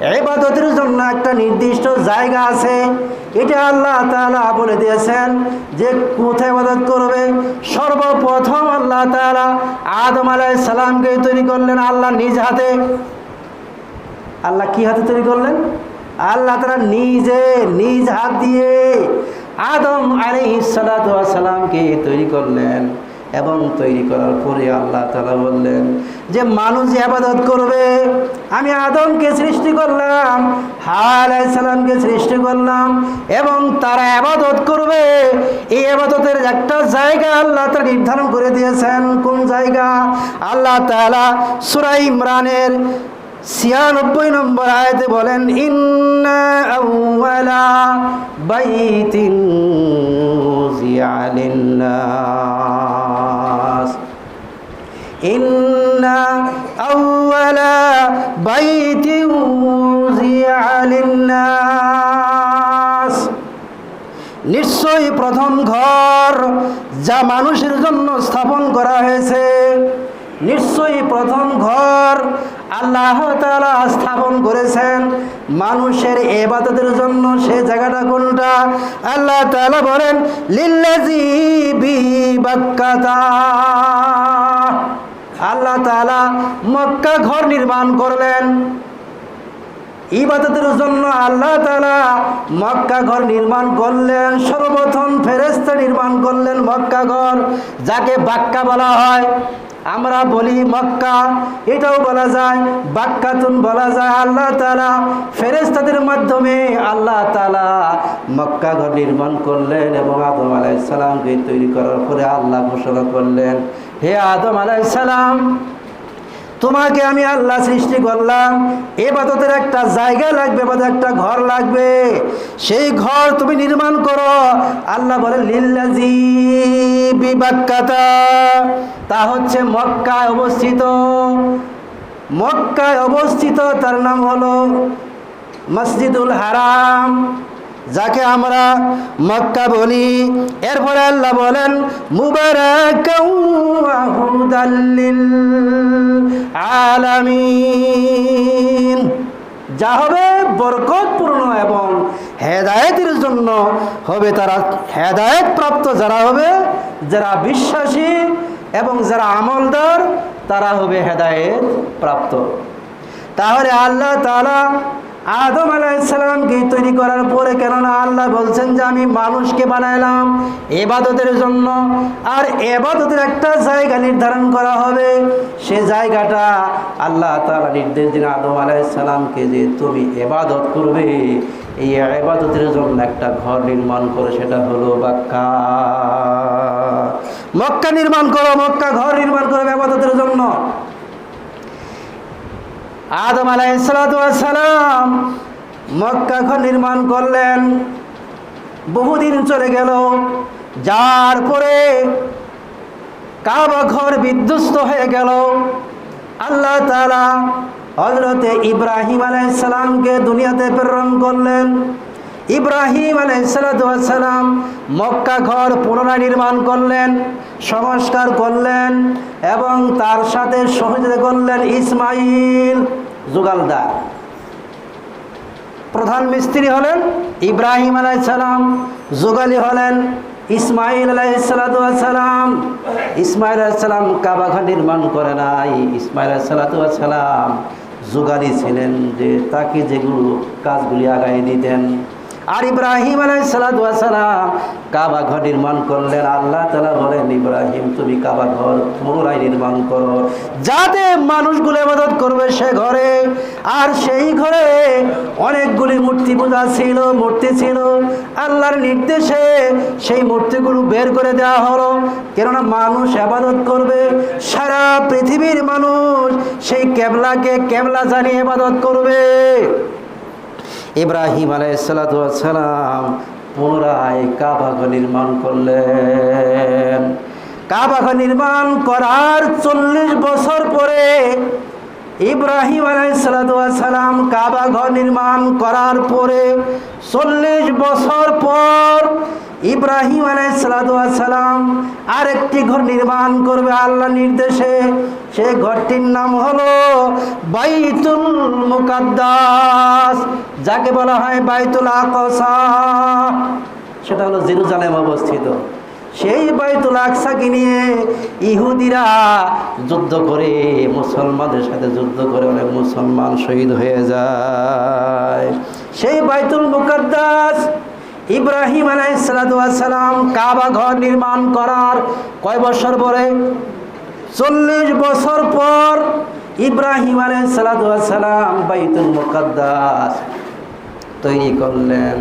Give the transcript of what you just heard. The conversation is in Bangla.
এবাদতের জন্য একটা নির্দিষ্ট জায়গা আছে। এটা আল্লাহ তাআলা বলে দিয়েছেন যে কোথায় ইবাদত করবে? সর্বপ্রথম আল্লাহ তাআলা আদম আলাইহিস সালামকে তৈরি করলেন আল্লাহ নিজ হাতে। আল্লাহ কি হাতে তৈরি করলেন? আল্লাহ তারা নিজে নিজ হাত দিয়ে আদম সালামকে তৈরি করলেন। এবং তৈরি করার পরে আল্লাহ তালা বললেন যে মানুষ আবাদত করবে, আমি আদমকে সৃষ্টি করলাম সালামকে সৃষ্টি করলাম এবং তারা আবাদত করবে। এই আবাদতের একটা জায়গা আল্লাহ তারা নির্ধারণ করে দিয়েছেন। কোন জায়গা? আল্লাহ তালা সুরাই ইমরানের ছিয়ানব্বই নম্বর আয়তে বলেন, ইন্না বাইতিন লিন্নাস নিশ্চয়ই প্রথম ঘর যা মানুষের জন্য স্থাপন করা হয়েছে। নিশ্চয়ই প্রথম ঘর আল্লাহ তাআলা স্থাপন করেছেন। মানুষের এবাদতের জন্য সে জায়গাটা কোনটা? আল্লাহ তালা বলেন লিল্লাজি বি বাক্কাতা। আল্লাহ তাআলা মক্কা ঘর নির্মাণ করলেন। ইবাদতের জন্য আল্লাহ তালা মক্কা ঘর নির্মাণ করলেন, সর্বপ্রথম ফেরেস্তা নির্মাণ করলেন মক্কা ঘর, যাকে বাক্কা বলা হয়। আমরা বলি মক্কা, এটাও বলা যায়, বাক্কাতুন বলা যায়। আল্লাহ তালা ফেরেস্তাদের মাধ্যমে আল্লাহ তালা মক্কা ঘর নির্মাণ করলেন এবং আদম আলাইসালামকে তৈরি করার পরে আল্লাহ ঘোষণা করলেন হে আদম আলাইসালাম তোমাকে আমি আল্লাহ সৃষ্টি করলাম। এবাদতের একটা জায়গা লাগবে এবাদত একটা ঘর লাগবে। সেই ঘর তুমি নির্মাণ করো। আল্লাহ বলে লিল্লাজি বিবাক্কাতা তা হচ্ছে মক্কায় অবস্থিত। মক্কায় অবস্থিত, তার নাম হলো মসজিদুল হারাম। যাকে আমরা মক্কা বলি। এরপরে আল্লাহ বলেন লিল আলামিন। যা হবে বরকতপূর্ণ এবং হেদায়েতের জন্য হবে তারা হেদায়েত প্রাপ্ত যারা হবে, যারা বিশ্বাসী এবং যারা আমলদার, তারা হবে হেদায়েত প্রাপ্ত। তাহলে আল্লাহ তাআলা আদম আলাইসালামকে তৈরি করার পরে কেননা আল্লাহ বলছেন যে আমি মানুষকে বানাইলাম এবাদতের জন্য, আর এবাদতের একটা জায়গা নির্ধারণ করা হবে। সে জায়গাটা আল্লাহ তাআলা নির্দেশ দিন আদম আলাইসালামকে যে তুমি এবাদত করবে। এই এবাদতের জন্য একটা ঘর নির্মাণ করো, সেটা হলো বাক্কা মক্কা নির্মাণ করো, মক্কা ঘর নির্মাণ করো এবাদতের জন্য। আদম আলাইসালাম মক্কা ঘর নির্মাণ করলেন। বহুদিন চলে গেল। যার পরে কাবা ঘর বিধ্বস্ত হয়ে গেল। আল্লাহ তালা হজরতে ইব্রাহিম আলাইসালামকে দুনিয়াতে প্রেরণ করলেন। ইব্রাহিম আলাইসালাম মক্কা ঘর পুনরায় নির্মাণ করলেন, সংস্কার করলেন এবং তার সাথে সহযোগিতা করলেন ইসমাইল জুগালদার প্রধান মিস্ত্রি হলেন ইব্রাহিম আলাইসালাম জুগালি হলেন ইসমাইল আলাইসালাম ইসমাইল আলাইসালাম কাবা ঘর নির্মাণ করে নাই। ইসমাইল আলাইসালাম জুগালি ছিলেন যে তাকে যেগুলো কাজগুলি আগায় দিতেন আর ইব্রাহিম আলাইসালাম কাবা ঘর নির্মাণ করলেন। আল্লাহ তালা বলেন, ইব্রাহিম, তুমি কাবা ঘর পুনরায় নির্মাণ করো। যাতে মানুষগুলো মদত করবে সে ঘরে। আর সেই ঘরে অনেকগুলি মূর্তি পূজা ছিল, মূর্তি ছিল। আল্লাহর নির্দেশে সেই মূর্তিগুলো বের করে দেওয়া হলো। কেননা মানুষ আবাদত করবে। সারা পৃথিবীর মানুষ সেই কেবলাকে কেবলা জানিয়ে আবাদত করবে। ইব্রাহিম আলাইসালাম পুনরায় কাবাঘর নির্মাণ করলেন। কাবাঘর নির্মাণ করার চল্লিশ বছর পরে ইব্রাহিম আলাইসালাম কাবাঘ নির্মাণ করার পরে চল্লিশ বছর পর ইব্রাহিম আলাইসালাম আরেকটি ঘর নির্মাণ করবে আল্লাহ নির্দেশে। সেই ঘরটির নাম হলো বাইতুল মুকাদ্দাস, যাকে বলা হয় বাইতুল আকসা। সেটা হলো জেরুজালেম অবস্থিত। সেই বাইতুল আকসাকে নিয়ে ইহুদিরা যুদ্ধ করে, মুসলমানদের সাথে যুদ্ধ করে অনেক মুসলমান শহীদ হয়ে যায়। সেই বাইতুল মুকাদ্দাস ইব্রাহিম আলাইসালাম কাবা ঘর নির্মাণ করার কয় বছর পরে? চল্লিশ বছর পর ইব্রাহিম আলাইসালাম বাইতুল মুকাদ্দাস তৈরি করলেন।